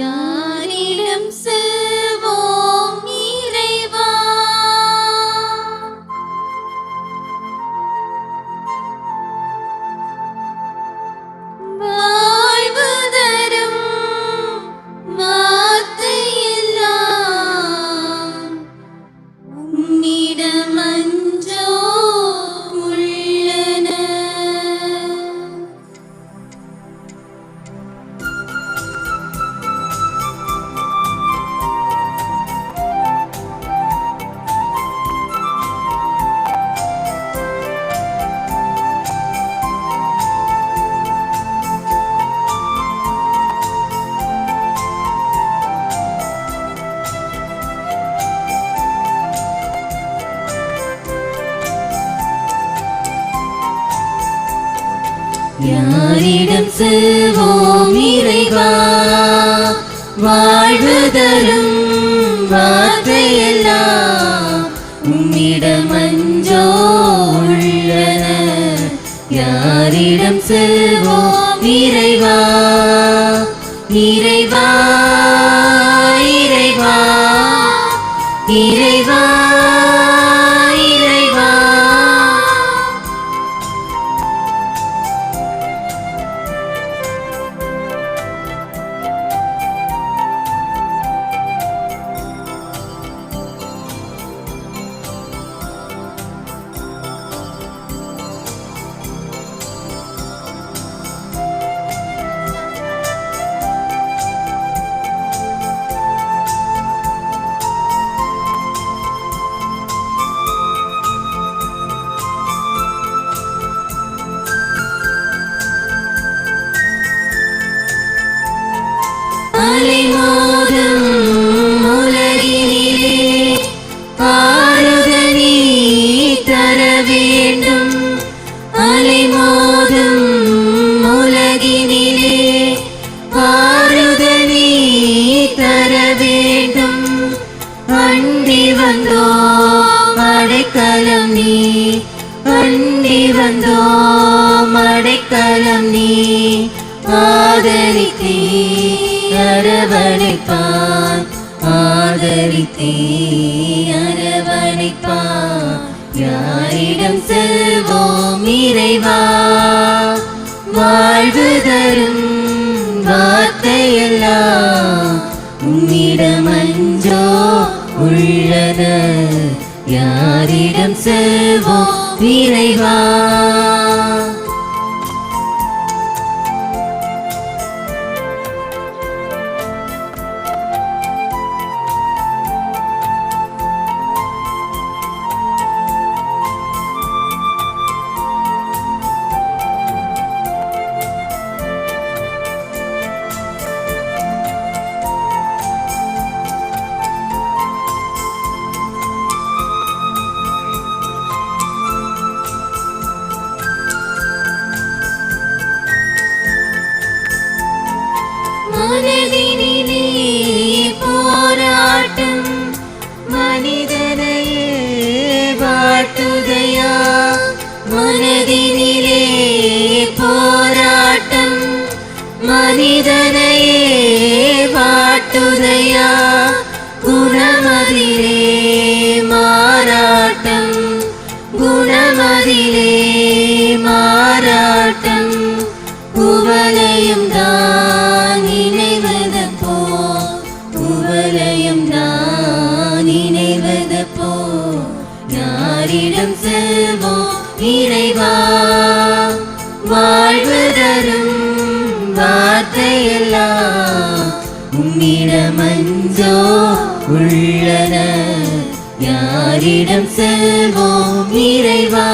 யாரிடம் செல்வோம் யாரிடம் செல்வோம் இறைவா? வாழ்வு தரும் வார்த்தையெல்லாம் உம்மிடம் அஞ்சோ உள்ளன. யாரிடம் செல்வோம் இறைவா? இறைவா அடைக்கலம் நீ அண்டி வந்தோம் அடைக்கலம் நீ ஆதரித்தே அரவணைப்பான் ஆதரித்தே அரவணைப்பான். யாரிடம் செல்வோம் இறைவா வாழ்வு தரும் வார்த்தையெல்லாம் உம்மிடம் யாரிடம் செல்வோம் இறைவா. மனிதனையே வாட்டுதையா குணமதிலே மாறாட்டம் குணமதிலே மாறாட்டம் குவலையும் தான் நினைவது போ குவலையும் தான் நினைவது போ யாரிடம் செல்வோம் இறைவா வாழ்வு தரும் வார்த்தையெல்லாம் உன்னிடம் அஞ்சோ உள்ளன. யாரிடம் செல்வோம் இறைவா.